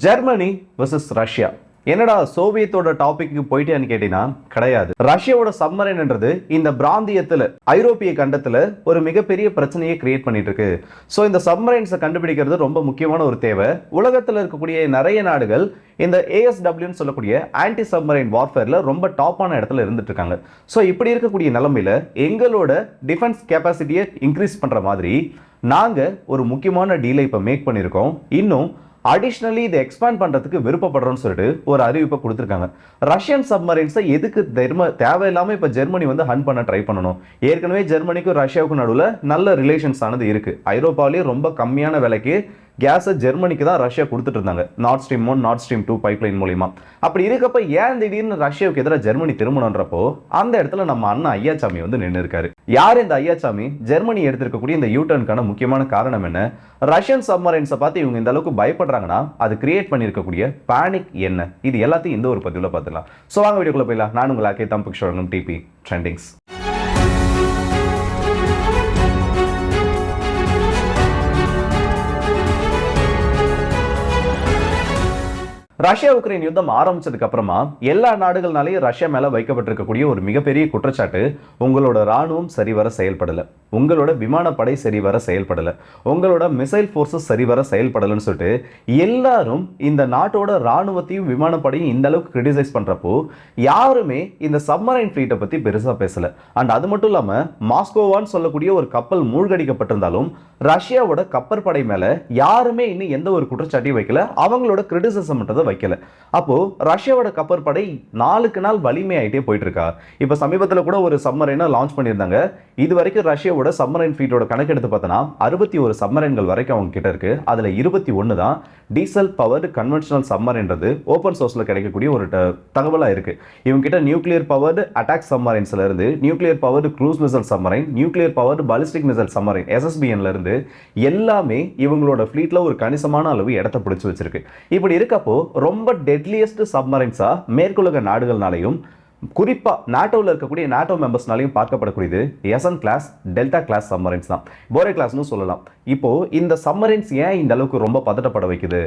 Germany versus Russia. என்னடா சோவியத்தோட டாபிக்கு போயிட்டேன்னு கேட்டீங்கன்னா கிடையாது. ரஷ்யாவோட சம்மரன்ன்றது இந்த பிராந்தியத்தில் ஐரோப்பிய கண்டத்தில் ஒரு மிகப்பெரிய பிரச்சனையை கிரியேட் பண்ணிட்டு இருக்கு ஸோ இந்த சம்மரைன்ஸை கண்டுபிடிக்கிறது ரொம்ப முக்கியமான ஒரு தேவை. உலகத்தில் இருக்கக்கூடிய நிறைய நாடுகள் இந்த ஏஎஸ்டபிள்யூன்னு சொல்லக்கூடிய ஆன்டி சப்மரைன் வார்ஃபேரில் ரொம்ப டாப்பான இடத்துல இருந்துட்டு இருக்காங்க ஸோ இப்படி இருக்கக்கூடிய நிலமையில் எங்களோட டிஃபென்ஸ் கெப்பாசிட்டியை இன்க்ரீஸ் பண்ணுற மாதிரி நாங்கள் ஒரு முக்கியமான டீலை இப்போ மேக் பண்ணியிருக்கோம். இன்னும் அடிஷ்னலி இதை எக்ஸ்பேண்ட் பண்ணுறதுக்கு விருப்பப்படுறோம்னு சொல்லிட்டு ஒரு அறிவிப்பை கொடுத்துருக்காங்க. ரஷ்யன் சப்மரீன்ஸை எதுக்கு தெர்ம தேவையில்லாம இப்போ ஜெர்மனி வந்து ஹன் பண்ண ட்ரை பண்ணணும்? ஏற்கனவே ஜெர்மனிக்கும் ரஷ்யாவுக்கும் நடுவில் நல்ல ரிலேஷன்ஸ் ஆனது இருக்கு. ஐரோப்பாவிலேயே ரொம்ப கம்மியான விலைக்கு கேஸை ஜெர்மனிக்கு தான் ரஷ்யா கொடுத்துட்டு இருந்தாங்க. North stream one north stream two pipeline மூலிமா அப்படி இருக்கப்ப ஏன் திடீர்னு ரஷ்யாவுக்கு எதிராக ஜெர்மனி திரும்பணுன்றப்போ அந்த இடத்துல நம்ம அண்ணன் ஐயாச்சாமி வந்து நின்று இருக்காரு யார் இந்த ஐயாச்சாமி? ஜெர்மனி எடுத்திருக்கக்கூடிய இந்த யூட்டர்னுக்கான முக்கியமான காரணம் என்ன? ரஷ்யன் சப்மரைன்ஸை பார்த்து இவங்க இந்த அளவுக்கு பயப்படுறாங்கன்னா அது கிரியேட் பண்ணியிருக்கக்கூடிய பேனிக் என்ன? இது எல்லாத்தையும் இந்த ஒரு பதிவில் பார்த்துக்கலாம் ஸோ வாங்க வீடியோக்குள்ள போயிடலாம். நான் உங்கள் ஆக்கே தம்பிக் டிபி ட்ரெண்டிங்ஸ் ரஷ்யா உக்ரைன் யுத்தம் ஆரம்பிச்சதுக்கு அப்புறமா எல்லா நாடுகள்னாலையும் ரஷ்யா மேல வைக்கப்பட்டிருக்கக்கூடிய ஒரு மிகப்பெரிய குற்றச்சாட்டு உங்களோட ராணுவம் சரிவர செயல்படல. உங்களோட விமானப்படை சரிவர செயல்படல. உங்களோட மிசைல் ஃபோர்ஸஸ் சரிவர செயல்படலன்னு சொல்லிட்டு எல்லாரும் இந்த நாட்டோட ராணுவத்தையும் விமானப்படையும் இந்த அளவுக்கு கிரிட்டிசைஸ் பண்றப்போ யாருமே இந்த சப்மரைன் ஃபிளீட்டை பத்தி பெருசா பேசல. அண்ட் அது மட்டும் இல்லாம மாஸ்கோவான்னு சொல்லக்கூடிய ஒரு கப்பல் மூழ்கடிக்கப்பட்டிருந்தாலும் ரஷ்யாவோட கப்பற்படை மேல யாருமே இன்னும் எந்த ஒரு குற்றச்சாட்டையும் வைக்கல. அவங்களோட கிரிட்டிசிசம் மட்டும் வைக்கல. அப்போ ரஷ்யாவோட கப்பற்படை நாளுக்கு நாள் வலிமையாயிட்டே போயிட்டு இருக்கா இப்போ சமீபத்தில் கூட ஒரு சம்மரைனை லான்ச் பண்ணியிருந்தாங்க. இது வரைக்கும் ரஷ்யாவோட சம்மரைன் ஃபிளீட்டோட கணக்கெடுத்து பார்த்தோன்னா அறுபத்தி ஒரு சம்மரைன்கள் வரைக்கும் அவங்க கிட்ட இருக்கு. அதுல இருபத்தி ஒன்று தான் டீசல் பவர்டு கன்வென்ஷனல் சம்மரைன்றது ஓப்பன் சோர்ஸ்ல கிடைக்கக்கூடிய ஒரு தகவலாக தகவலா இருக்கு. இவங்க கிட்ட நியூக்ளியர் பவர்டு அட்டாக் சம்மரைன்ஸ்ல இருந்து nuclear powered cruise missile submarine nuclear powered ballistic missile submarine எஸ்எஸ்பிஎன்ல இருந்து எல்லாமே இவங்களோட ஃப்ளீட்ல ஒரு கணிசமான அளவு இடத்த பிடிச்சி வச்சிருக்கு. இப்படி இருக்கப்போ ரொம்ப டெட்லியஸ்ட் சப்மரைன்ஸாக மேற்குலக நாடுகள்னாலையும் குறிப்பாக நாட்டோவில் இருக்கக்கூடிய நாட்டோ மெம்பர்ஸ்னாலையும் பார்க்கப்படக்கூடியது SN class delta class submarines தான். போரே கிளாஸ்னு சொல்லலாம். இப்போது இந்த சம்மரின்ஸ் ஏன் இந்த அளவுக்கு ரொம்ப பதட்டப்பட வைக்குது?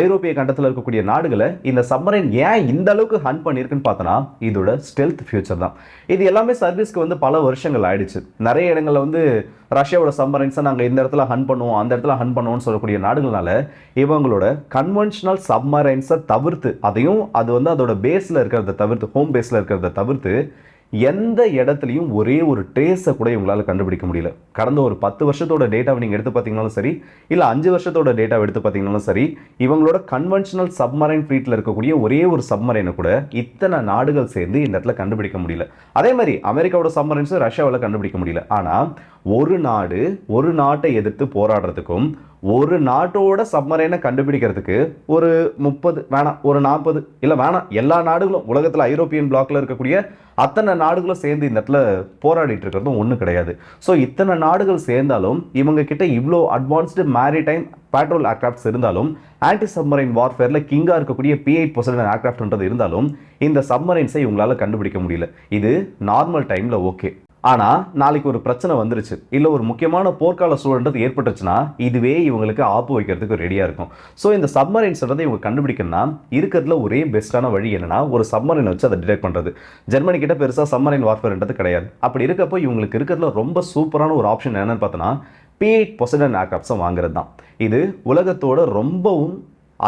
ஐரோப்பிய கண்டத்தில் இருக்கக்கூடிய நாடுகளை இந்த சம்மரின் ஏன் இந்த அளவுக்கு ஹன் பண்ணியிருக்குன்னு பார்த்தோன்னா இதோட ஸ்டெல்த் ஃபியூச்சர் தான். இது எல்லாமே சர்வீஸ்க்கு வந்து பல வருஷங்கள் ஆயிடுச்சு. நிறைய இடங்களில் வந்து ரஷ்யாவோட சம்மரைன்ஸை நாங்கள் இந்த இடத்துல ஹன் பண்ணுவோம் அந்த இடத்துல ஹன் பண்ணுவோம்னு சொல்லக்கூடிய நாடுகள்னால இவங்களோட கன்வென்ஷனல் சம்மரைன்ஸை தவிர்த்து அதையும் அது வந்து அதோட பேஸில் இருக்கிறத தவிர்த்து ஹோம் பேஸில் இருக்கிறத தவிர்த்து எந்த இடத்துலையும் ஒரே ஒரு ட்ரேஸை கூட இவங்களால் கண்டுபிடிக்க முடியல. கடந்த ஒரு பத்து வருஷத்தோட டேட்டாவை நீங்கள் எடுத்து பார்த்தீங்கனாலும் சரி இல்லை அஞ்சு வருஷத்தோட டேட்டாவை எடுத்து பார்த்தீங்கனாலும் சரி இவங்களோட கன்வென்ஷனல் சப்மரைன் ஃப்ளீட்டில் இருக்கக்கூடிய ஒரே ஒரு சப்மரைனை கூட இத்தனை நாடுகள் சேர்ந்து இந்த இடத்துல கண்டுபிடிக்க முடியல. அதே மாதிரி அமெரிக்காவோட சப்மரைன்ஸும் ரஷ்யாவில் கண்டுபிடிக்க முடியல. ஆனால் ஒரு நாடு ஒரு நாட்டை எதிர்த்து போராடுறதுக்கும் ஒரு நாட்டோட சப்மரைனை கண்டுபிடிக்கிறதுக்கு ஒரு முப்பது வேணாம் ஒரு நாற்பது இல்லை வேணாம் எல்லா நாடுகளும் உலகத்தில் ஐரோப்பியன் பிளாக்ல இருக்கக்கூடிய அத்தனை நாடுகளும் சேர்ந்து இந்த இடத்துல போராடிட்டு இருக்கிறதும் ஒன்றும் கிடையாது. ஸோ இத்தனை நாடுகள் சேர்ந்தாலும் இவங்க கிட்ட இவ்வளோ அட்வான்ஸ்டு மேரிடைம் பேட்ரோல் ஏர்க்ராஃப்ட்ஸ் இருந்தாலும் ஆன்டி சப்மரைன் வார்ஃபேரில் கிங்காக இருக்கக்கூடிய பி எயிட் பர்சன்ட் இருந்தாலும் இந்த சப்மரைன்ஸை இவங்களால கண்டுபிடிக்க முடியல. இது நார்மல் டைமில் ஓகே ஆனால் நாளைக்கு ஒரு பிரச்சனை வந்துருச்சு. இல்லை ஒரு முக்கியமான போர்க்கால சூழல்ன்றது ஏற்பட்டுச்சுன்னா இதுவே இவங்களுக்கு ஆப்பு வைக்கிறதுக்கு ரெடியாக இருக்கும். ஸோ இந்த சப்மரைன்ஸ்ன்றதை இவங்க கண்டுபிடிக்கணும்னா இருக்கிறதுல ஒரே பெஸ்ட்டான வழி என்னன்னா ஒரு சப்மரைன் வச்சு அதை டிடெக்ட் பண்ணுறது ஜெர்மனி கிட்ட பெருசாக சப்மரைன் வார்ஃபேர்ன்றது கிடையாது. அப்படி இருக்கப்போ இவங்களுக்கு இருக்கிறதுல ரொம்ப சூப்பரான ஒரு ஆப்ஷன் என்னன்னு பார்த்தோன்னா பி எயிட் பொசடன் ஏர்கிராஃப்ட்ஸை வாங்குறது தான் இது உலகத்தோட ரொம்பவும்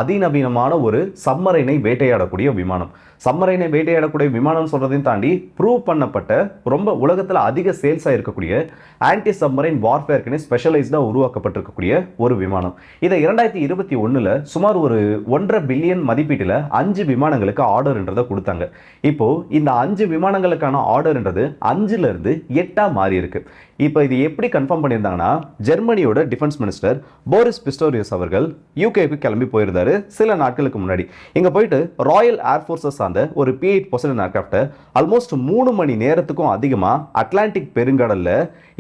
அதிநவீனமான ஒரு சம்மரைனை வேட்டையாடக்கூடிய விமானம். சம்மரைனை வேட்டையாடக்கூடிய விமானம் சொல்றதையும் தாண்டி ப்ரூவ் பண்ணப்பட்ட ரொம்ப உலகத்தில் அதிக சேல்ஸாக இருக்கக்கூடிய ஆன்டி சம்மரைன் வார்ஃபேர்க்குன்னு ஸ்பெஷலைஸ்டாக உருவாக்கப்பட்டிருக்கக்கூடிய ஒரு விமானம். இதை இரண்டாயிரத்தி இருபத்தி ஒன்றில் சுமார் ஒரு ஒன்றரை பில்லியன் மதிப்பீட்டில் அஞ்சு விமானங்களுக்கு ஆர்டர்ன்றதை கொடுத்தாங்க. இப்போது இந்த அஞ்சு விமானங்களுக்கான ஆர்டர்ன்றது அஞ்சுலேருந்து எட்டாக மாறி இருக்கு இப்போ இது எப்படி கன்ஃபார்ம் பண்ணியிருந்தாங்கன்னா ஜெர்மனியோட டிஃபென்ஸ் மினிஸ்டர் போரிஸ் பிஸ்டோரியஸ் அவர்கள் யூகேக்கு கிளம்பி போயிருந்தார். சில நாட்களுக்கு முன்னாடி. இங்கே போயிட்டு ராயல் ஏர்ஃபோர்ஸஸ் சார்ந்த ஒரு பி எயிட் பொசன் ஏர்கிராஃப்டை ஆல்மோஸ்ட் மூணு மணி நேரத்துக்கும் அதிகமாக அட்லாண்டிக் பெருங்கடலில்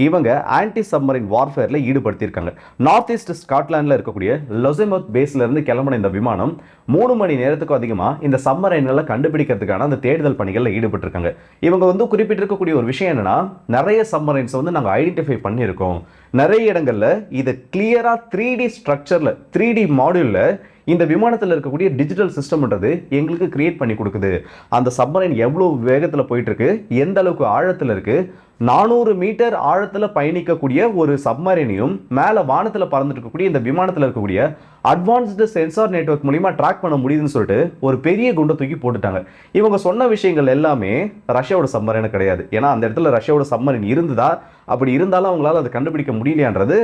இவங்க ஆன்டி சப்மரின் வார்ஃபேரில் ஈடுபடுத்தியிருக்காங்க. நார்த் ஈஸ்ட் ஸ்காட்லாண்டில் இருக்கக்கூடிய லொசெமோத் பேஸ்லேருந்து கிளம்பின இந்த விமானம் மூணு மணி நேரத்துக்கும் அதிகமாக இந்த சம்மரைன்களை கண்டுபிடிக்கிறதுக்கான அந்த தேடுதல் பணிகளில் ஈடுபட்டிருக்காங்க. இவங்க வந்து குறிப்பிட்டிருக்கக்கூடிய ஒரு விஷயம் என்னென்னா நிறைய சம்மரைன்ஸ் வந்து நாங்கள் ஐடென்டிஃபை பண்ணியிருக்கோம். நிறைய இடங்களில் இதை கிளியராக த்ரீ டி ஸ்ட்ரக்சரில் த்ரீ டி மாடியூலில் இந்த விமானத்தில் இருக்கக்கூடிய டிஜிட்டல் சிஸ்டம்ன்றது எங்களுக்கு கிரியேட் பண்ணி கொடுக்குது. அந்த சப்மரைன் எவ்வளோ வேகத்தில் போயிட்டுருக்கு எந்த அளவுக்கு ஆழத்தில் இருக்கு? நானூறு மீட்டர் ஆழத்தில் பயணிக்கக்கூடிய ஒரு சப்மரைனையும் மேலே வானத்தில் பறந்துட்டு இருக்கக்கூடிய இந்த விமானத்தில் இருக்கக்கூடிய அட்வான்ஸ்டு சென்சார் நெட்வொர்க் மூலிமா ட்ராக் பண்ண முடியுதுன்னு சொல்லிட்டு ஒரு பெரிய குண்டை தூக்கி போட்டுட்டாங்க. இவங்க சொன்ன விஷயங்கள் எல்லாமே ரஷ்யாவோட சப்மரைன் கிடையாது. ஏன்னா அந்த இடத்துல ரஷ்யாவோட சப்மரைன் இருந்ததா? அப்படி இருந்தாலும் அவங்களால அதை கண்டுபிடிக்க முடியலையான்றது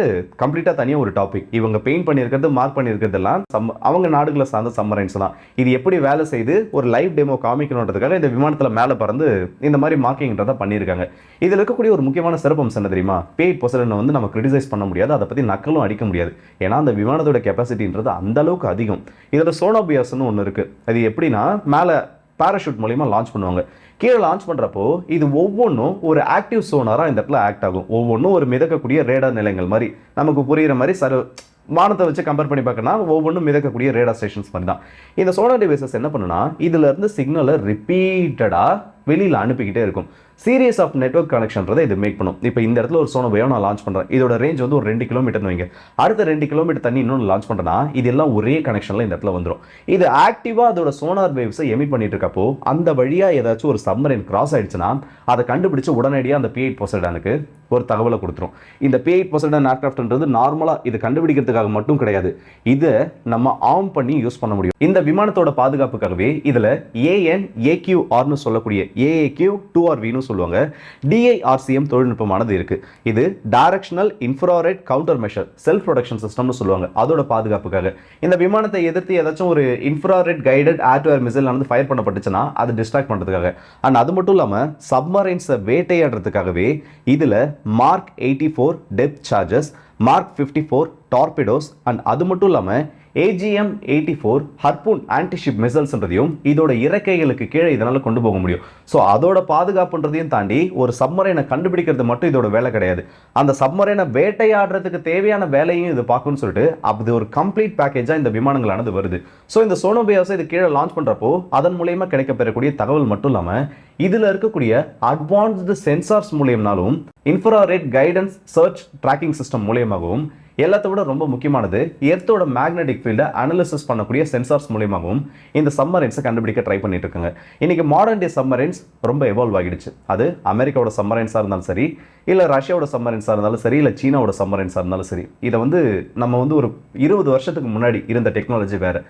கம்ப்ளீட்டாக தனியாக ஒரு டாபிக் இவங்க பெயிண்ட் பண்ணியிருக்கிறது மார்க் பண்ணியிருக்கிறதெல்லாம் சம் அவங்க நாடுகளை சார்ந்த சம்மரைன்ஸ் தான். இது எப்படி வேலை செய்து ஒரு லைவ் டெமோ காமிக்கணுன்றதுக்காக இந்த விமானத்தில் மேலே பறந்து இந்த மாதிரி மார்க்கிங்கிறத பண்ணியிருக்காங்க. இதில் இருக்கக்கூடிய ஒரு முக்கியமான சிறப்பம்சம் என்ன தெரியுமா? பேய் பொசலனை வந்து நம்ம கிரிட்டிசைஸ் பண்ண முடியாது அதை பற்றி நக்கலும் அடிக்க முடியாது. ஏன்னா அந்த விமானத்தோட கெப்பாசிட்டின்றது அந்த அளவுக்கு அதிகம். இதில் சோனோபியாஸ்னு ஒன்று இருக்குது அது எப்படின்னா மேலே பேராஷூட் மூலிமா லான்ச் பண்ணுவாங்க. கீழே லான்ச் பண்ணுறப்போ இது ஒவ்வொன்றும் ஒரு ஆக்டிவ் சோனாராக இந்த இடத்துல ஆக்ட் ஆகும். ஒவ்வொன்றும் ஒரு மிதக்கக்கூடிய ரேடார் நிலையங்கள் மாதிரி. நமக்கு புரிகிற மாதிரி சரு வானத்தை வச்சு கம்பேர் பண்ணி பார்க்கணும்னா ஒவ்வொன்றும் மிதக்கக்கூடிய ரேடார் ஸ்டேஷன்ஸ் மாதிரி தான். இந்த சோனார் டிவைசஸ் என்ன பண்ணுன்னா இதுலேருந்து சிக்னலை ரிப்பீட்டடாக வெளியில் அனுப்பிக்கிட்டே இருக்கும். சீரியஸ் ஆஃப் நெட்வொர்க் கனெக்ஷன்றதை இது மேக் பண்ணும். இப்போ இந்த இடத்துல ஒரு சோனோவையோ நான் லான்ச் பண்ணுறேன் இதோட ரேஞ்ச் வந்து ஒரு ரெண்டு கிலோமீட்டர்னு வைங்க. அடுத்த ரெண்டு கிலோமீட்டர் தண்ணி இன்னொன்று லான்ச் பண்ணுறேன்னா இதெல்லாம் ஒரே கனெக்ஷனில் இந்த இடத்துல வந்துடும் இது ஆக்டிவாக அதோட சோனார் வேவ்ஸை எமிட் பண்ணிட்டு இருக்கப்போ அந்த வழியாக ஏதாச்சும் ஒரு சம்மரின் கிராஸ் ஆயிடுச்சுன்னா அதை கண்டுபிடிச்சு உடனடியாக அந்த பிஐட் பொசைடானுக்கு ஒரு தகவலை கொடுத்துரும். இந்த பிஐட் பொசைடன் ஏர்கிராஃப்ட்ன்றது நார்மலாக இது கண்டுபிடிக்கிறதுக்காக மட்டும் கிடையாது. இதை நம்ம ஆம் பண்ணி யூஸ் பண்ண முடியும். இந்த விமானத்தோட பாதுகாப்புக்காகவே இதில் ஏஎன் ஏக்யூஆர்னு சொல்லக்கூடிய ஏஏக்யூ டூ ஆர் வின்னு சொல்லுவாங்க. டிஐஆர்சிஎம் தொழில்நுட்பமானது இருக்கு. இது directional infrared countermeasure self protection சிஸ்டம்னு சொல்லுவாங்க. அதோட பாதுகாப்புக்காக. இந்த விமானத்தை எதிர்த்து ஏதாச்சும் ஒரு infrared guided air to air missile வந்து ஃபயர் பண்ணப்பட்டுச்சுன்னா அதை டிஸ்ட்ராக்ட் பண்ணுறதுக்காக அண்ட் அது மட்டும் இல்லாமல் சப்மரைன்ஸை வேட்டையாடுறதுக்காகவே இதில் mark eighty four depth charges mark fifty four torpedoes and அது மட்டும் இல்லாமல் AGM eighty four Harpoon antiship மிசல்ஸ்ன்றதையும் இதோட இறக்கைகளுக்கு கீழே இதனால் கொண்டு போக முடியும். ஸோ அதோட பாதுகாப்புன்றதையும் தாண்டி ஒரு சப்மரைனை கண்டுபிடிக்கிறது மட்டும் இதோட வேலை கிடையாது. அந்த சப்மரைனை வேட்டையாடுறதுக்கு தேவையான வேலையும் இது பார்க்கணும்னு சொல்லிட்டு அப்படி ஒரு கம்ப்ளீட் பேக்கேஜாக இந்த விமானங்களானது வருது. ஸோ இந்த சோனோபியாஸை இது கீழே லான்ச் பண்ணுறப்போ அதன் மூலயமா கிடைக்கப்பெறக்கூடிய தகவல் மட்டும் இல்லாமல் இதில் இருக்கக்கூடிய advanced sensors மூலியம்னாலும் infrared guidance search tracking system மூலியமாகவும் எல்லாத்த விட ரொம்ப முக்கியமானது எர்த்தோட மேக்னெட்டிக் ஃபீல்டை அனலிசிஸ் பண்ணக்கூடிய சென்சார்ஸ் மூலியமாகவும் இந்த சம்மரைன்ஸை கண்டுபிடிக்க ட்ரை பண்ணிட்டு இருக்காங்க இன்னைக்கு மாடர்ன் டே சம்மரைன்ஸ் ரொம்ப எவால்வ் ஆகிடுச்சு. அது அமெரிக்காவோட சம்மரைன்ஸாக இருந்தாலும் சரி இல்லை ரஷ்யாவோட சம்மரைன்ஸாக இருந்தாலும் சரி இல்லை சீனாவோட சம்மரைன்ஸாக இருந்தாலும் சரி. இதை வந்து நம்ம வந்து ஒரு இருபது வருஷத்துக்கு முன்னாடி இருந்த டெக்னாலஜி வேறு.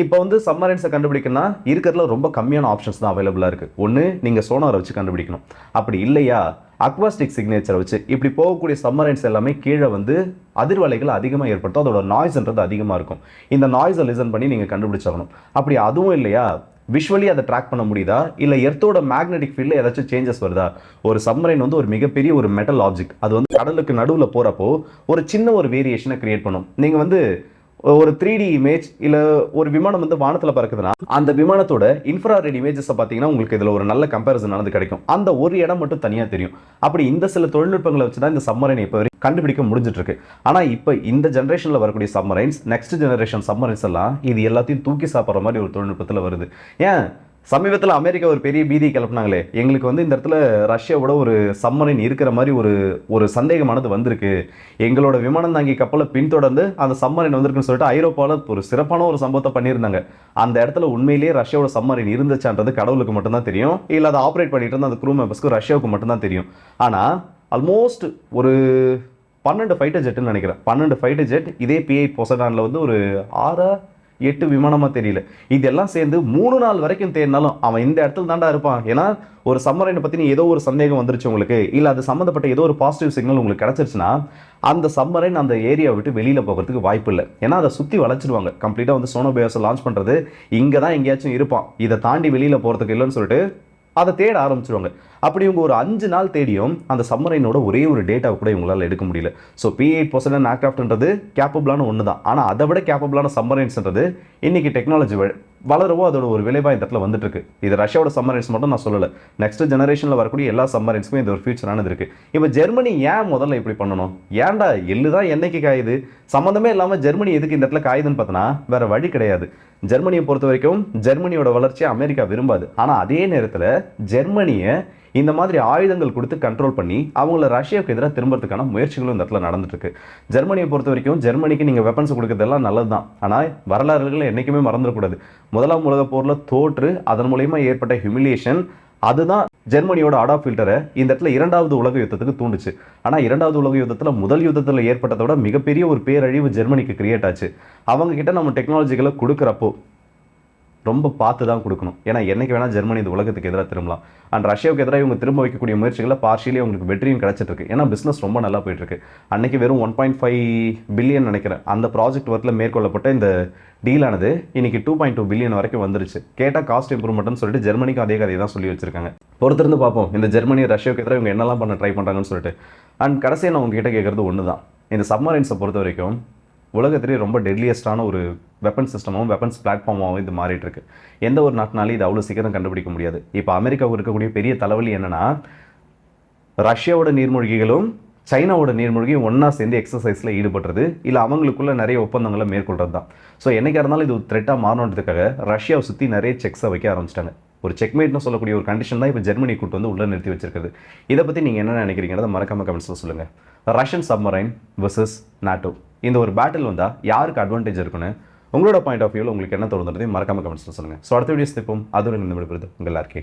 இப்போ வந்து சம்மரைன்ஸை கண்டுபிடிக்கணும்னா இருக்கிறதுல ரொம்ப கம்மியான ஆப்ஷன்ஸ் தான் அவைலபிளாக இருக்குது ஒன்று நீங்கள் சோனாரை வச்சு கண்டுபிடிக்கணும். அப்படி இல்லையா அக்வாஸ்டிக் சிக்னேச்சரை வச்சு இப்படி போகக்கூடிய சம்மரைன்ஸ் எல்லாமே கீழே வந்து அதிர்வலைகள் அதிகமாக ஏற்படுத்தும். அதோட நாய்ஸ்ன்றது அதிகமாக இருக்கும். இந்த நாய்ஸை லிசன் பண்ணி நீங்கள் கண்டுபிடிச்சாகணும். அப்படி அதுவும் இல்லையா விஷுவலி அதை ட்ராக் பண்ண முடியுதா? இல்லை எர்த்தோட மேக்னெட்டிக் ஃபீல்டில் ஏதாச்சும் சேஞ்சஸ் வருதா? ஒரு சப்மரைன் வந்து ஒரு மிகப்பெரிய ஒரு மெட்டல் ஆப்ஜெக்ட் அது வந்து கடலுக்கு நடுவில் போகிறப்போ ஒரு சின்ன ஒரு வேரியேஷனை கிரியேட் பண்ணும். நீங்கள் வந்து ஒரு த்ரீ டி இமேஜ் இல்லை ஒரு விமானம் வந்து வானத்தில் பறக்குதுன்னா அந்த விமானத்தோட இன்ஃப்ராரெட் இமேஜஸை பார்த்தீங்கன்னா உங்களுக்கு இதில் ஒரு நல்ல கம்பேரிசன் ஆனது கிடைக்கும். அந்த ஒரு இடம் மட்டும் தனியாக தெரியும். அப்படி இந்த சில தொழில்நுட்பங்களை வச்சு தான் இந்த சம்மரைனை இப்போ வரைக்கும் கண்டுபிடிக்க முடிஞ்சிட்டு இருக்கு ஆனால் இப்போ இந்த ஜென்ரேஷனில் வரக்கூடிய சம்மரைன்ஸ் நெக்ஸ்ட் ஜெனரேஷன் சம்மரைன்ஸ் எல்லாம் இது எல்லாத்தையும் தூக்கி சாப்பிட்ற மாதிரி ஒரு தொழில்நுட்பத்தில் வருது. ஏன்? சமீபத்தில் அமெரிக்கா ஒரு பெரிய பீதி கிளப்புனாங்களே. எங்களுக்கு வந்து இந்த இடத்துல ரஷ்யாவோட ஒரு சம்மரின் இருக்கிற மாதிரி ஒரு ஒரு சந்தேகமானது வந்திருக்கு. எங்களோட விமானம் தாங்கி கப்பலை பின்தொடர்ந்து அந்த சம்மரின் வந்திருக்குன்னு சொல்லிட்டு ஐரோப்பாவில் ஒரு சிறப்பான ஒரு சம்பவத்தை பண்ணியிருந்தாங்க. அந்த இடத்துல உண்மையிலேயே ரஷ்யாவோட சம்மரின் இருந்துச்சான்றது கடவுளுக்கு மட்டும்தான் தெரியும். இல்லை அதை ஆப்ரேட் பண்ணிட்டு இருந்த அந்த க்ரூ மெம்பர்ஸ்க்கு ரஷ்யாவுக்கு மட்டும்தான் தெரியும். ஆனால் ஆல்மோஸ்ட் ஒரு பன்னெண்டு ஃபைட்டர் ஜெட்டுன்னு நினைக்கிறேன். பன்னெண்டு ஃபைட்டர் ஜெட் இதே பிஐ பொசடானில் வந்து ஒரு ஆறா எட்டு விமானமா தெரியல. இதெல்லாம் சேர்ந்து மூணு நாள் வரைக்கும் தேடினாலும் அவன் இந்த இடத்துல தாண்டா இருப்பான். ஏன்னா ஒரு சம்மரைனை பற்றின ஏதோ ஒரு சந்தேகம் வந்துருச்சு உங்களுக்கு. இல்லை அது சம்மந்தப்பட்ட ஏதோ ஒரு பாசிட்டிவ் சிக்னல் உங்களுக்கு கிடச்சிருச்சுன்னா அந்த சம்மரைன் அந்த ஏரியா விட்டு வெளியில் போகிறதுக்கு வாய்ப்பு இல்லை. ஏன்னா அதை சுற்றி வளைச்சிடுவாங்க. கம்ப்ளீட்டாக வந்து சோனோபேஸை லான்ச் பண்ணுறது இங்கே தான் எங்கேயாச்சும் இருப்பான். இதை தாண்டி வெளியில் போகிறதுக்கு இல்லைன்னு சொல்லிட்டு அதை தேட ஆரம்பிச்சிருவாங்க. அப்படி இவங்க ஒரு அஞ்சு நாள் தேடியும் அந்த சம்மரைனோட ஒரே ஒரு டேட்டாவை கூட இவங்களால் எடுக்க முடியல. ஸோ பி எயிட் பர்சன்ட் ஏர்க்ராஃப்ட்ன்றது கேப்பபிளான ஒன்று தான் ஆனால் அதை விட கேப்பபிளான சம்மரைன்ஸ்ன்றது இன்றைக்கி டெக்னாலஜி வளரவோ அதோட ஒரு விளைவாக இந்த இடத்துல வந்துட்டு இருக்கு இது ரஷ்யாவோட சம்மரைன்ஸ் மட்டும் நான் சொல்லலை. நெக்ஸ்ட் ஜெனரேஷனில் வரக்கூடிய எல்லா சம்மரைன்ஸ்க்கும் இந்த ஒரு ஃபியூச்சரானது இருக்கு. இப்போ ஜெர்மனி ஏன் முதல்ல இப்படி பண்ணணும்? ஏன்டா எள்ளு தான் என்னைக்கு காயுது? சம்மந்தமே இல்லாமல் ஜெர்மனி எதுக்கு இந்த இடத்துல காயுதுன்னு பார்த்தோன்னா வேற வழி கிடையாது. ஜெர்மனியை பொறுத்த வரைக்கும் ஜெர்மனியோட வளர்ச்சியை அமெரிக்கா விரும்பாது. ஆனால் அதே நேரத்தில் ஜெர்மனியை இந்த மாதிரி ஆயுதங்கள் கொடுத்து கண்ட்ரோல் பண்ணி அவங்கள ரஷ்யாவுக்கு எதிராக திரும்புறதுக்கான முயற்சிகளும் இந்த இடத்துல நடந்துட்டு இருக்கு ஜெர்மனியை பொறுத்த வரைக்கும் ஜெர்மனிக்கு நீங்கள் வெப்பன்ஸ் கொடுக்கறதெல்லாம் நல்லது தான் ஆனால் வரலாறுகளை என்றைக்குமே மறந்துடக்கூடாது. முதலாம் உலக போரில் தோற்று அதன் மூலயமா ஏற்பட்ட ஹியூமிலியேஷன் அதுதான் ஜெர்மனியோட அடாப் ஃபில்டரை இந்த இடத்துல இரண்டாவது உலக யுத்தத்துக்கு தூண்டுச்சு. ஆனால் இரண்டாவது உலக யுத்தத்தில் முதல் யுத்தத்தில் ஏற்பட்டதோட மிகப்பெரிய ஒரு பேரழிவு ஜெர்மனிக்கு கிரியேட் ஆச்சு. அவங்க கிட்ட நம்ம டெக்னாலஜிகளை கொடுக்குறப்போ ரொம்ப பார்த்து தான் கொடுக்கணும். ஏன்னா என்னைக்கு வேணால் ஜெர்மனி இந்த உலகத்துக்கு எதிராக திரும்பலாம். அண்ட் ரஷ்யாவுக்கு எதிராக இவங்க திரும்ப வைக்கக்கூடிய முயற்சிகளை பார்ஷியலி அவங்களுக்கு வெற்றியும் கிடச்சிட்ருக்கு ஏன்னா பிஸ்னஸ் ரொம்ப நல்லா போயிட்டுருக்கு. அன்றைக்கி வெறும் ஒன் பாயிண்ட் ஃபைவ் பில்லியன் நினைக்கிறேன். அந்த ப்ராஜெக்ட் ஒர்க்கில் மேற்கொள்ளப்பட்ட இந்த டீலானது இன்றைக்கி டூ பாயிண்ட் டூ பில்லியன் வரைக்கும் வந்துருச்சு. கேட்டால் காஸ்ட் இம்ப்ரூவ்மெண்ட்னு சொல்லிட்டு ஜெர்மனிக்கு அதே கதையை தான் சொல்லி வச்சிருக்காங்க. பொறுத்திருந்து பார்ப்போம். இந்த ஜெர்மனி ரஷ்யாவுக்கு எதிராக இவங்க என்னெல்லாம் பண்ண ட்ரை பண்ணுறாங்கன்னு சொல்லிட்டு. அண்ட் கடைசியாக நான் உங்ககிட்ட கேட்குறது ஒன்று தான் இந்த சப்மரைன்ஸை பொறுத்த வரைக்கும் உலகத்திலேயே ரொம்ப டெட்லியஸ்டான ஒரு வெப்பன் சிஸ்டமும் வெப்பன்ஸ் பிளாட்ஃபார்மாகவும் இது மாறிட்டு இருக்கு. எந்த ஒரு நாட்டினாலும் இது அவ்வளோ சீக்கிரம் கண்டுபிடிக்க முடியாது. இப்போ அமெரிக்காவுக்கு இருக்கக்கூடிய பெரிய தலைவலி என்னன்னா ரஷ்யாவோட நீர்மூழ்கிகளும் சைனாவோட நீர்மூழ்கியும் ஒன்றா சேர்ந்து எக்ஸசைஸில் ஈடுபடுறது. இல்லை அவங்களுக்குள்ள நிறைய ஒப்பந்தங்களை மேற்கொள்கிறது தான் ஸோ என்றைக்காக இருந்தாலும் இது ஒரு த்ரெட்டாக மாறணுன்றதுக்காக ரஷ்யாவை சுற்றி நிறைய செக்ஸை வைக்க ஆரம்பிச்சிட்டாங்க. ஒரு செக்மேட்னு சொல்லக்கூடிய ஒரு கண்டிஷன் தான் இப்போ ஜெர்மனி கூட்டு வந்து உள்ளே நிறுத்தி வச்சிருக்கிறது இதை பற்றி நீங்கள் என்ன நினைக்கிறீங்கிறத மறக்காம கமெண்ட்ஸில் சொல்லுங்கள் ரஷ்யன் சப்மரைன் வெர்சஸ் நாட்டோ இந்த ஒரு பேட்டில் வந்தால் யாருக்கு அட்வான்டேஜ் இருக்குன்னு உங்களோட பாயிண்ட் ஆஃப் வியூவில் உங்களுக்கு என்ன தோணுன்றதையும் மறக்காம கமெண்ட்ஸில் சொல்லுங்கள் ஸோ அடுத்த வீடியோஸ் திப்போம் அதோட இந்த விடுபடுது உங்கள் எல்லாருக்கே